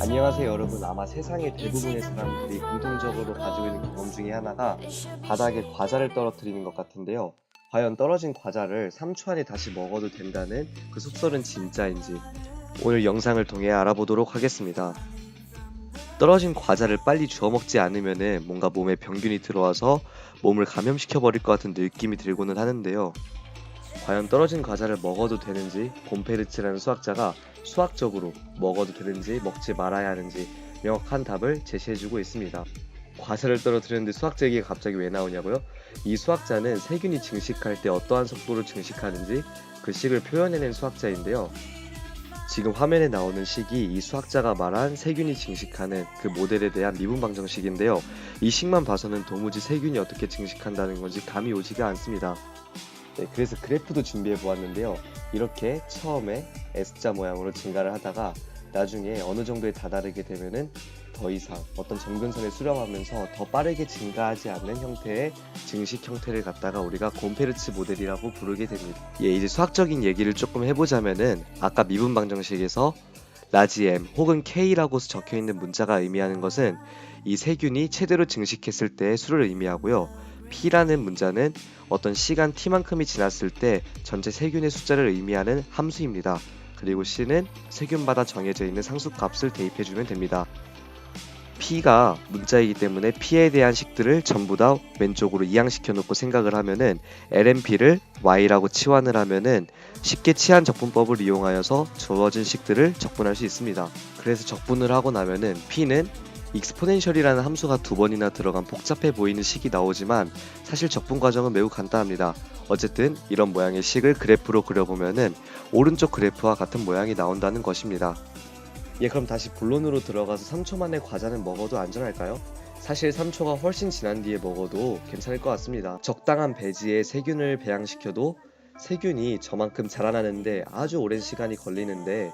안녕하세요 여러분. 아마 세상의 대부분의 사람들이 공통적으로 가지고 있는 경험 중에 하나가 바닥에 과자를 떨어뜨리는 것 같은데요. 과연 떨어진 과자를 3초 안에 다시 먹어도 된다는 그 속설은 진짜인지 오늘 영상을 통해 알아보도록 하겠습니다. 떨어진 과자를 빨리 주워 먹지 않으면 뭔가 몸에 병균이 들어와서 몸을 감염시켜 버릴 것 같은 느낌이 들고는 하는데요 과연 떨어진 과자를 먹어도 되는지 곰페르츠라는 수학자가 수학적으로 먹어도 되는지 먹지 말아야 하는지 명확한 답을 제시해주고 있습니다. 과자를 떨어뜨렸는데 수학자 얘기가 갑자기 왜 나오냐고요? 이 수학자는 세균이 증식할 때 어떠한 속도로 증식하는지 그 식을 표현해낸 수학자인데요. 지금 화면에 나오는 식이 이 수학자가 말한 세균이 증식하는 그 모델에 대한 미분 방정식인데요. 이 식만 봐서는 도무지 세균이 어떻게 증식한다는 건지 감이 오지가 않습니다. 네, 그래서 그래프도 준비해 보았는데요. 이렇게 처음에 S자 모양으로 증가를 하다가 나중에 어느 정도에 다다르게 되면은 더 이상 어떤 점근선에 수렴하면서 더 빠르게 증가하지 않는 형태의 증식 형태를 갖다가 우리가 곰페르츠 모델이라고 부르게 됩니다. 예, 이제 수학적인 얘기를 조금 해보자면은 아까 미분 방정식에서 라지 M 혹은 K라고 적혀 있는 문자가 의미하는 것은 이 세균이 최대로 증식했을 때의 수를 의미하고요. P라는 문자는 어떤 시간 t만큼이 지났을 때 전체 세균의 숫자를 의미하는 함수입니다. 그리고 C는 세균마다 정해져 있는 상수값을 대입해주면 됩니다. P가 문자이기 때문에 P에 대한 식들을 전부 다 왼쪽으로 이항시켜 놓고 생각을 하면은 LMP를 Y라고 치환을 하면은 쉽게 치환 적분법을 이용하여서 주어진 식들을 적분할 수 있습니다. 그래서 적분을 하고 나면은 P는 익스포넨셜이라는 함수가 두 번이나 들어간 복잡해 보이는 식이 나오지만 사실 적분 과정은 매우 간단합니다. 어쨌든 이런 모양의 식을 그래프로 그려보면은 오른쪽 그래프와 같은 모양이 나온다는 것입니다. 예, 그럼 다시 본론으로 들어가서 3초 만에 과자는 먹어도 안전할까요? 사실 3초가 훨씬 지난 뒤에 먹어도 괜찮을 것 같습니다. 적당한 배지에 세균을 배양시켜도 세균이 저만큼 자라나는데 아주 오랜 시간이 걸리는데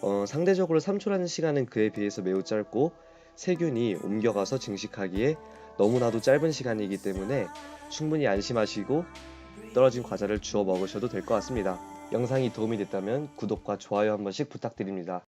어, 상대적으로 3초라는 시간은 그에 비해서 매우 짧고 세균이 옮겨가서 증식하기에 너무나도 짧은 시간이기 때문에 충분히 안심하시고 떨어진 과자를 주워 먹으셔도 될 것 같습니다. 영상이 도움이 됐다면 구독과 좋아요 한 번씩 부탁드립니다.